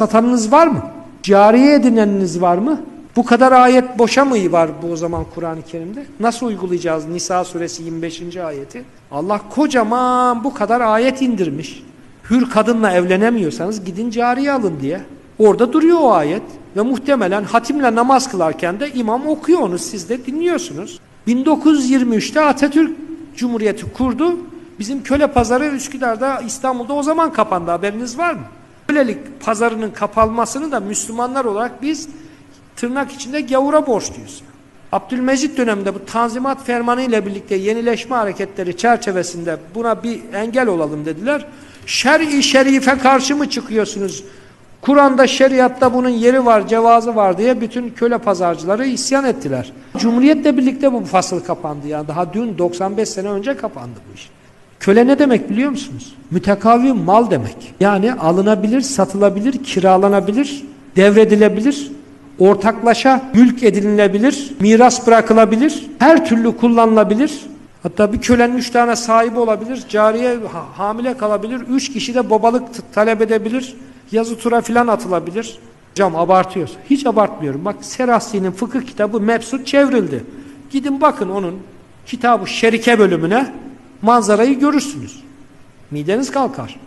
satanınız var mı? Cariye edineniniz var mı? Bu kadar ayet boşa mı var bu o zaman Kur'an-ı Kerim'de? Nasıl uygulayacağız Nisa suresi 25. ayeti? Allah kocaman bu kadar ayet indirmiş. Hür kadınla evlenemiyorsanız gidin cariye alın diye. Orada duruyor o ayet. Ve muhtemelen hatimle namaz kılarken de imam okuyor onu siz de dinliyorsunuz. 1923'te Atatürk Cumhuriyeti kurdu. Bizim köle pazarı Üsküdar'da İstanbul'da o zaman kapandı haberiniz var mı? Kölelik pazarının kapanmasını da Müslümanlar olarak biz tırnak içinde gavura borçluyuz. Abdülmecit döneminde bu Tanzimat Fermanı ile birlikte yenileşme hareketleri çerçevesinde buna bir engel olalım dediler. Şer-i şerife karşı mı çıkıyorsunuz? Kur'an'da şeriatta bunun yeri var, cevazı var diye bütün köle pazarcıları isyan ettiler. Cumhuriyetle birlikte bu fasıl kapandı ya. Daha dün 95 sene önce kapandı bu iş. Köle ne demek biliyor musunuz? Mütekavi mal demek. Yani alınabilir, satılabilir, kiralanabilir, devredilebilir, ortaklaşa mülk edinilebilir, miras bırakılabilir, her türlü kullanılabilir. Hatta bir kölenin üç tane sahibi olabilir, cariye ha- hamile kalabilir, üç kişi de babalık talep edebilir, yazı tura filan atılabilir. Hocam abartıyoruz. Hiç abartmıyorum. Bak Serasi'nin fıkıh kitabı Mebsut çevrildi. Gidin bakın onun kitabı Şerike bölümüne manzarayı görürsünüz. Mideniz kalkar.